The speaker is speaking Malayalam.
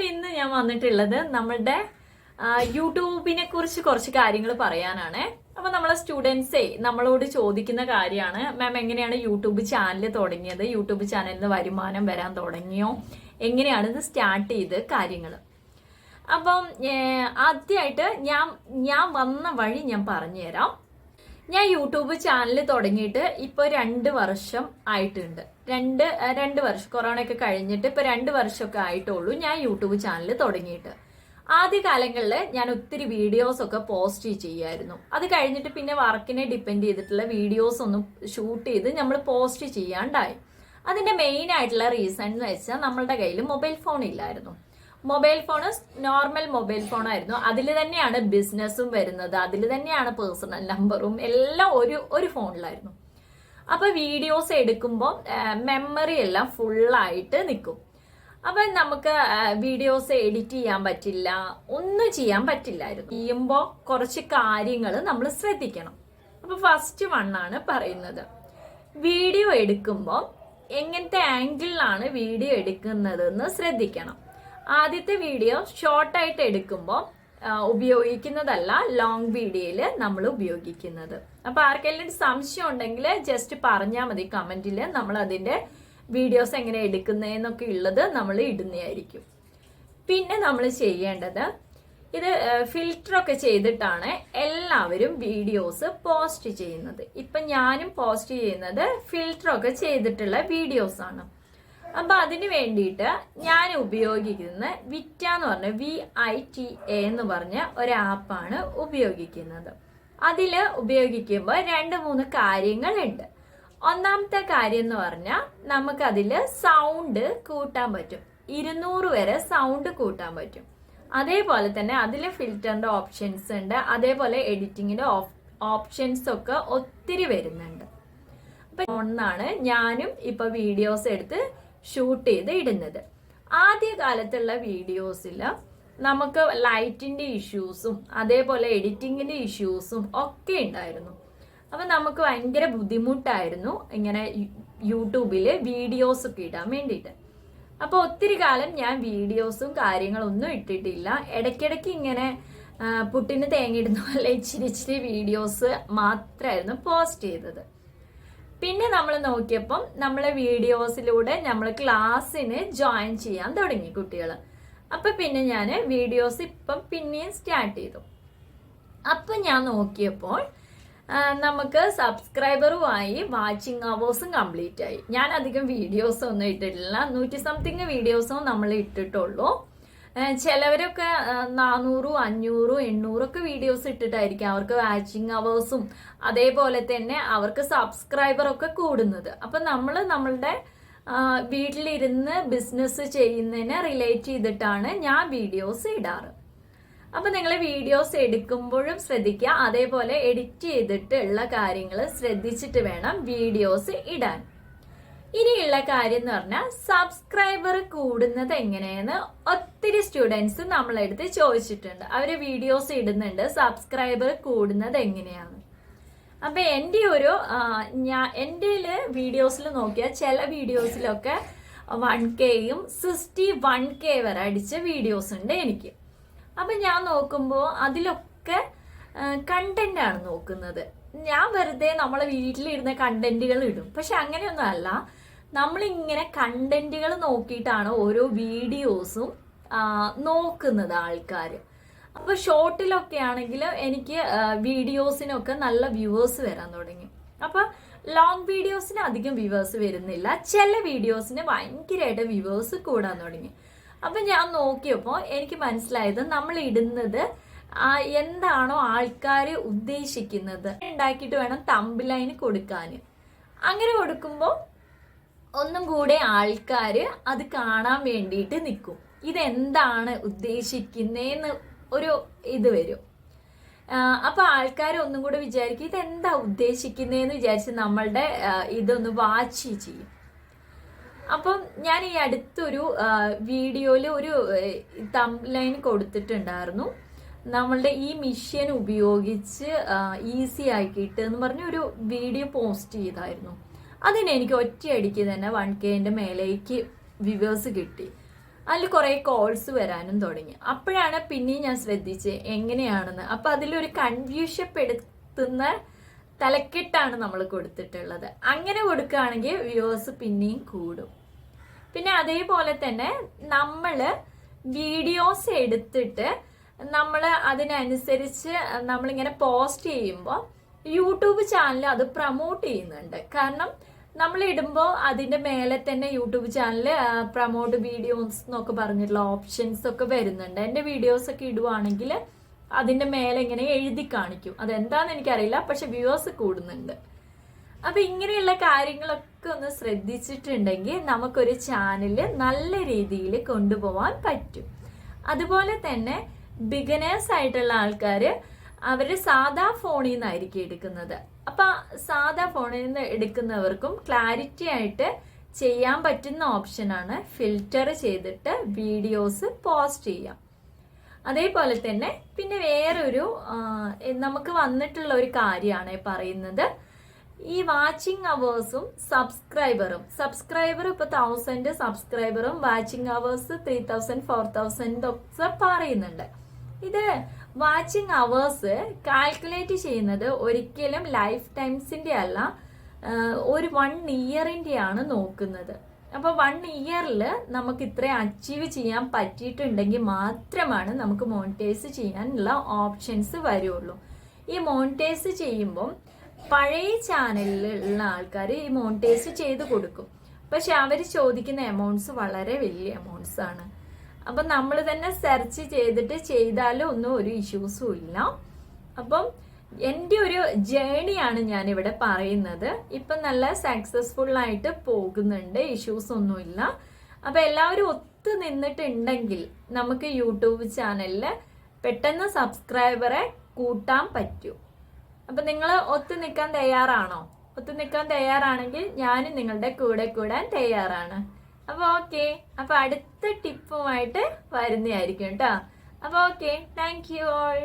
അപ്പൊ ഇന്ന് ഞാൻ വന്നിട്ടുള്ളത് നമ്മളുടെ യൂട്യൂബിനെ കുറിച്ച് കുറച്ച് കാര്യങ്ങൾ പറയാനാണ്. അപ്പൊ നമ്മളെ സ്റ്റുഡൻസേ നമ്മളോട് ചോദിക്കുന്ന കാര്യമാണ്. മാം എങ്ങനെയാണ് യൂട്യൂബ് ചാനൽ തുടങ്ങിയത്? യൂട്യൂബ് ചാനലിൽ നിന്ന് വരുമാനം വരാൻ തുടങ്ങിയോ? എങ്ങനെയാണ് ഇത് സ്റ്റാർട്ട് ചെയ്ത് കാര്യങ്ങൾ അപ്പം ആദ്യമായിട്ട് ഞാൻ ഞാൻ വന്ന വഴി ഞാൻ പറഞ്ഞുതരാം. ഞാൻ യൂട്യൂബ് ചാനൽ തുടങ്ങിയിട്ട് ഇപ്പോൾ രണ്ട് വർഷം ആയിട്ടുണ്ട്. രണ്ട് രണ്ട് വർഷം കൊറോണ ഒക്കെ കഴിഞ്ഞിട്ട് ഇപ്പൊ രണ്ട് വർഷമൊക്കെ ആയിട്ടുള്ളൂ ഞാൻ യൂട്യൂബ് ചാനൽ തുടങ്ങിയിട്ട്. ആദ്യ കാലങ്ങളിൽ ഞാൻ ഒത്തിരി വീഡിയോസ് ഒക്കെ പോസ്റ്റ് ചെയ്യായിരുന്നു. അത് കഴിഞ്ഞിട്ട് പിന്നെ വർക്കിനെ ഡിപ്പെൻഡ് ചെയ്തിട്ടുള്ള വീഡിയോസ് ഒന്നും ഷൂട്ട് ചെയ്ത് നമ്മൾ പോസ്റ്റ് ചെയ്യാണ്ടായി. അതിന്റെ മെയിൻ ആയിട്ടുള്ള റീസൺ എന്ന് വെച്ചാൽ നമ്മളുടെ കയ്യിൽ മൊബൈൽ ഫോൺ ഇല്ലായിരുന്നു. Mobile phone normal mobile phone ആയിരുന്നു അതിൽ തന്നെയാണ് ബിസിനസ്സും വരുന്നത്. അതിൽ തന്നെയാണ് പേഴ്സണൽ നമ്പറും എല്ലാം ഒരു ഒരു ഫോണിലായിരുന്നു. അപ്പൊ വീഡിയോസ് എടുക്കുമ്പോൾ മെമ്മറി എല്ലാം ഫുള്ളായിട്ട് നിൽക്കും അപ്പൊ നമുക്ക് വീഡിയോസ് എഡിറ്റ് ചെയ്യാൻ പറ്റില്ല ഒന്നും ചെയ്യാൻ പറ്റില്ലായിരുന്നു. ചെയ്യുമ്പോൾ കുറച്ച് കാര്യങ്ങൾ നമ്മൾ ശ്രദ്ധിക്കണം. അപ്പൊ ഫസ്റ്റ് വൺ ആണ് പറയുന്നത്. വീഡിയോ എടുക്കുമ്പോൾ എങ്ങനത്തെ ആംഗിളിലാണ് വീഡിയോ എടുക്കുന്നതെന്ന് ശ്രദ്ധിക്കണം. ആദ്യത്തെ വീഡിയോ ഷോർട്ടായിട്ട് എടുക്കുമ്പോൾ ഉപയോഗിക്കുന്നതല്ല ലോങ് വീഡിയോയിൽ നമ്മൾ ഉപയോഗിക്കുന്നത്. അപ്പൊ ആർക്കെങ്കിലും സംശയം ഉണ്ടെങ്കിൽ ജസ്റ്റ് പറഞ്ഞാൽ മതി കമന്റിൽ. നമ്മൾ അതിന്റെ വീഡിയോസ് എങ്ങനെ എടുക്കുന്നതെന്നൊക്കെ ഉള്ളത് നമ്മൾ ഇടുന്നതായിരിക്കും. പിന്നെ നമ്മൾ ചെയ്യേണ്ടത് ഇത് ഫിൽറ്റർ ഒക്കെ ചെയ്തിട്ടാണ് എല്ലാവരും വീഡിയോസ് പോസ്റ്റ് ചെയ്യുന്നത്. ഇപ്പൊ ഞാനും പോസ്റ്റ് ചെയ്യുന്നത് ഫിൽറ്റർ ഒക്കെ ചെയ്തിട്ടുള്ള വീഡിയോസാണ് അപ്പൊ അതിന് വേണ്ടിയിട്ട് ഞാൻ ഉപയോഗിക്കുന്ന വിറ്റ എന്ന് പറഞ്ഞ വി ഐ ടി എ എന്ന് പറഞ്ഞ ഒരു ആപ്പാണ് ഉപയോഗിക്കുന്നത്. അതിൽ ഉപയോഗിക്കുമ്പോൾ രണ്ട് മൂന്ന് കാര്യങ്ങളുണ്ട്. ഒന്നാമത്തെ കാര്യം എന്ന് പറഞ്ഞാൽ നമുക്കതിൽ സൗണ്ട് കൂട്ടാൻ പറ്റും. ഇരുന്നൂറ് വരെ സൗണ്ട് കൂട്ടാൻ പറ്റും. അതേപോലെ തന്നെ അതിൽ ഫിൽറ്ററിന്റെ ഓപ്ഷൻസ് ഉണ്ട്. അതേപോലെ എഡിറ്റിങ്ങിന്റെ ഓപ്ഷൻസ് ഒക്കെ ഒത്തിരി വരുന്നുണ്ട്. അപ്പൊ ഒന്നാണ് ഞാനും ഇപ്പൊ വീഡിയോസ് എടുത്ത് ഷൂട്ട് ചെയ്ത് ഇടുന്നത്. ആദ്യ കാലത്തുള്ള വീഡിയോസിൽ നമുക്ക് ലൈറ്റിന്റെ ഇഷ്യൂസും അതേപോലെ എഡിറ്റിങ്ങിന്റെ ഇഷ്യൂസും ഒക്കെ ഉണ്ടായിരുന്നു. അപ്പം നമുക്ക് ഭയങ്കര ബുദ്ധിമുട്ടായിരുന്നു ഇങ്ങനെ യൂട്യൂബിൽ വീഡിയോസ് ഒക്കെ ഇടാൻ വേണ്ടിയിട്ട്. അപ്പോൾ ഒത്തിരി കാലം ഞാൻ വീഡിയോസും കാര്യങ്ങളൊന്നും ഇട്ടിട്ടില്ല. ഇടയ്ക്കിടയ്ക്ക് ഇങ്ങനെ പുട്ടിന് തേങ്ങയിടുന്ന പോലെ ഇച്ചിരി ഇച്ചിരി വീഡിയോസ് മാത്രമായിരുന്നു പോസ്റ്റ് ചെയ്തത്. പിന്നെ നമ്മൾ നോക്കിയപ്പം നമ്മളെ വീഡിയോസിലൂടെ നമ്മൾ ക്ലാസ്സിന് ജോയിൻ ചെയ്യാൻ തുടങ്ങി കുട്ടികൾ അപ്പൊ പിന്നെ ഞാൻ വീഡിയോസ് ഇപ്പം പിന്നെയും സ്റ്റാർട്ട് ചെയ്തു. അപ്പൊ ഞാൻ നോക്കിയപ്പോൾ നമുക്ക് സബ്സ്ക്രൈബറുമായി വാച്ചിങ് അവേഴ്സും കംപ്ലീറ്റ് ആയി. ഞാൻ അധികം വീഡിയോസ് ഒന്നും ഇട്ടിട്ടില്ല. നൂറ്റി സംതിങ് വീഡിയോസും നമ്മൾ ഇട്ടിട്ടുള്ളൂ. ചിലവരൊക്കെ നാനൂറും അഞ്ഞൂറും എണ്ണൂറും ഒക്കെ വീഡിയോസ് ഇട്ടിട്ടായിരിക്കും അവർക്ക് വാച്ചിങ് അവേഴ്സും അതേപോലെ തന്നെ അവർക്ക് സബ്സ്ക്രൈബറൊക്കെ കൂടുന്നത്. അപ്പൊ നമ്മൾ നമ്മളുടെ വീട്ടിലിരുന്ന് ബിസിനസ് ചെയ്യുന്നതിനെ റിലേറ്റ് ചെയ്തിട്ടാണ് ഞാൻ വീഡിയോസ് ഇടാറ്. അപ്പോൾ നിങ്ങൾ വീഡിയോസ് എടുക്കുമ്പോഴും ശ്രദ്ധിക്കുക. അതേപോലെ എഡിറ്റ് ചെയ്തിട്ടുള്ള കാര്യങ്ങൾ ശ്രദ്ധിച്ചിട്ട് വേണം വീഡിയോസ് ഇടാൻ. ഇനിയുള്ള കാര്യം എന്ന് പറഞ്ഞാൽ സബ്സ്ക്രൈബർ കൂടുന്നത് എങ്ങനെയെന്ന് ഒത്തിരി സ്റ്റുഡൻസ് നമ്മളെടുത്ത് ചോദിച്ചിട്ടുണ്ട്. അവർ വീഡിയോസ് ഇടുന്നുണ്ട്. സബ്സ്ക്രൈബർ കൂടുന്നത് എങ്ങനെയാണ്? അപ്പൊ എന്റെ ഒരു ഞാൻ എന്റെ വീഡിയോസിൽ നോക്കിയാൽ ചില വീഡിയോസിലൊക്കെ വൺ കെയും സിക്സ്റ്റി വൺ കെ വരെ അടിച്ച വീഡിയോസ് ഉണ്ട് എനിക്ക്. അപ്പൊ ഞാൻ നോക്കുമ്പോൾ അതിലൊക്കെ കണ്ടന്റ് ആണ് നോക്കുന്നത്. ഞാൻ വെറുതെ നമ്മളെ വീട്ടിലിരുന്ന കണ്ടന്റുകൾ ഇടും. പക്ഷെ അങ്ങനെയൊന്നും അല്ല നമ്മളിങ്ങനെ കണ്ടന്റുകൾ നോക്കിയിട്ടാണ് ഓരോ വീഡിയോസും നോക്കുന്നത് ആൾക്കാർ അപ്പൊ ഷോർട്ടിലൊക്കെ ആണെങ്കിൽ എനിക്ക് വീഡിയോസിനൊക്കെ നല്ല വ്യൂവേഴ്സ് വരാൻ തുടങ്ങി. അപ്പൊ ലോങ് വീഡിയോസിന് അധികം വ്യൂവേഴ്സ് വരുന്നില്ല. ചില വീഡിയോസിന് ഭയങ്കരമായിട്ട് വ്യൂവേഴ്സ് കൂടാൻ തുടങ്ങി. അപ്പൊ ഞാൻ നോക്കിയപ്പോൾ എനിക്ക് മനസ്സിലായത് നമ്മൾ ഇടുന്നത് എന്താണോ ആൾക്കാർ ഉദ്ദേശിക്കുന്നത്. ഉണ്ടാക്കിയിട്ട് വേണം തമ്പ് ലൈൻ കൊടുക്കാൻ അങ്ങനെ കൊടുക്കുമ്പോൾ ഒന്നും കൂടെ ആൾക്കാർ അത് കാണാൻ വേണ്ടിയിട്ട് നിൽക്കും. ഇതെന്താണ് ഉദ്ദേശിക്കുന്നതെന്ന് ഒരു ഇത് വരും. അപ്പൊ ആൾക്കാർ ഒന്നും കൂടെ വിചാരിക്കും ഇതെന്താ ഉദ്ദേശിക്കുന്നതെന്ന് വിചാരിച്ച് നമ്മളുടെ ഇതൊന്ന് വാച്ച് ചെയ്യും. അപ്പം ഞാൻ ഈ അടുത്തൊരു വീഡിയോയിൽ ഒരു തംലൈൻ കൊടുത്തിട്ടുണ്ടായിരുന്നു. നമ്മളുടെ ഈ മിഷ്യൻ ഉപയോഗിച്ച് ഈസി ആക്കിയിട്ട് എന്ന് പറഞ്ഞ ഒരു വീഡിയോ പോസ്റ്റ് ചെയ്തായിരുന്നു. അതിന് എനിക്ക് ഒറ്റയടിക്ക് തന്നെ വൺ കെന്റെ മേലേക്ക് വ്യൂവേഴ്സ് കിട്ടി. അതിൽ കുറേ കോൾസ് വരാനും തുടങ്ങി. അപ്പോഴാണ് പിന്നെയും ഞാൻ ശ്രദ്ധിച്ച് എങ്ങനെയാണെന്ന്. അപ്പൊ അതിലൊരു കൺഫ്യൂഷപ്പെടുത്തുന്ന തലക്കെട്ടാണ് നമ്മൾ കൊടുത്തിട്ടുള്ളത്. അങ്ങനെ കൊടുക്കുകയാണെങ്കിൽ വ്യൂവേഴ്സ് പിന്നെയും കൂടും. പിന്നെ അതേപോലെ തന്നെ നമ്മൾ വീഡിയോസ് എടുത്തിട്ട് നമ്മൾ അതിനനുസരിച്ച് നമ്മളിങ്ങനെ പോസ്റ്റ് ചെയ്യുമ്പോൾ യൂട്യൂബ് ചാനൽ അത് പ്രമോട്ട് ചെയ്യുന്നുണ്ട്. കാരണം നമ്മൾ ഇടുമ്പോൾ അതിന്റെ മേലെ തന്നെ യൂട്യൂബ് ചാനൽ പ്രമോട്ട് വീഡിയോസ് എന്നൊക്കെ പറഞ്ഞിട്ടുള്ള ഓപ്ഷൻസ് ഒക്കെ വരുന്നുണ്ട്. എന്റെ വീഡിയോസ് ഒക്കെ ഇടുവാണെങ്കിൽ അതിന്റെ മേലെ ഇങ്ങനെ എഴുതി കാണിക്കും. അതെന്താന്ന് എനിക്കറിയില്ല പക്ഷെ വ്യൂവേഴ്സ് കൂടുന്നുണ്ട്. അപ്പൊ ഇങ്ങനെയുള്ള കാര്യങ്ങളൊക്കെ ഒന്ന് ശ്രദ്ധിച്ചിട്ടുണ്ടെങ്കിൽ നമുക്കൊരു ചാനൽ നല്ല രീതിയിൽ കൊണ്ടുപോകാൻ പറ്റും. അതുപോലെ തന്നെ ബിഗിനേഴ്സ് ആയിട്ടുള്ള ആൾക്കാര് അവർ സാധാ ഫോണിൽ നിന്നായിരിക്കും എടുക്കുന്നത്. അപ്പൊ സാധാ ഫോണിൽ നിന്ന് എടുക്കുന്നവർക്കും ക്ലാരിറ്റി ആയിട്ട് ചെയ്യാൻ പറ്റുന്ന ഓപ്ഷനാണ് ഫിൽറ്റർ ചെയ്തിട്ട് വീഡിയോസ് പോസ്റ്റ് ചെയ്യാം. അതേപോലെ തന്നെ പിന്നെ വേറൊരു നമുക്ക് വന്നിട്ടുള്ള ഒരു കാര്യമാണ് പറയുന്നത്. ഈ വാച്ചിങ് അവേഴ്സും സബ്സ്ക്രൈബറും സബ്സ്ക്രൈബർ ഇപ്പൊ thousand സബ്സ്ക്രൈബറും watching hours three thousand four thousand ഒക്കെ പറയുന്നുണ്ട്. ഇത് വാച്ചിങ് അവേഴ്സ് കാൽക്കുലേറ്റ് ചെയ്യുന്നത് ഒരിക്കലും ലൈഫ് ടൈംസിന്റെ അല്ല ഒരു വൺ ഇയറിന്റെ ആണ് നോക്കുന്നത്. അപ്പോൾ വൺ ഇയറിൽ നമുക്ക് ഇത്രയും അച്ചീവ് ചെയ്യാൻ പറ്റിയിട്ടുണ്ടെങ്കിൽ മാത്രമാണ് നമുക്ക് മോണിറ്റൈസ് ചെയ്യാനുള്ള ഓപ്ഷൻസ് വരുള്ളൂ. ഈ മോണിറ്റൈസ് ചെയ്യുമ്പം പഴയ ചാനലിലുള്ള ആൾക്കാർ ഈ മോണിറ്റൈസ് ചെയ്ത് കൊടുക്കും. പക്ഷെ അവർ ചോദിക്കുന്ന എമൗണ്ട്സ് വളരെ വലിയ എമൗണ്ട്സ് ആണ്. അപ്പം നമ്മൾ തന്നെ സെർച്ച് ചെയ്തിട്ട് ചെയ്താലും ഒന്നും ഒരു ഇഷ്യൂസും ഇല്ല. അപ്പം എന്റെ ഒരു ജേണിയാണ് ഞാൻ ഇവിടെ പറയുന്നത്. ഇപ്പം നല്ല സക്സസ്ഫുൾ ആയിട്ട് പോകുന്നുണ്ട് ഇഷ്യൂസ് ഒന്നുമില്ല അപ്പൊ എല്ലാവരും ഒത്തു നിന്നിട്ടുണ്ടെങ്കിൽ നമുക്ക് യൂട്യൂബ് ചാനലിൽ പെട്ടെന്ന് സബ്സ്ക്രൈബറെ കൂട്ടാൻ പറ്റും. അപ്പൊ നിങ്ങൾ ഒത്തു നിൽക്കാൻ തയ്യാറാണോ? ഒത്തു നിൽക്കാൻ തയ്യാറാണെങ്കിൽ ഞാനും നിങ്ങളുടെ കൂടെ കൂടാൻ തയ്യാറാണ്. അപ്പൊ ഓക്കെ അപ്പൊ അടുത്ത ടിപ്പുമായിട്ട് വരുന്നതായിരിക്കും കേട്ടോ അപ്പൊ ഓക്കെ താങ്ക് യു ഓൾ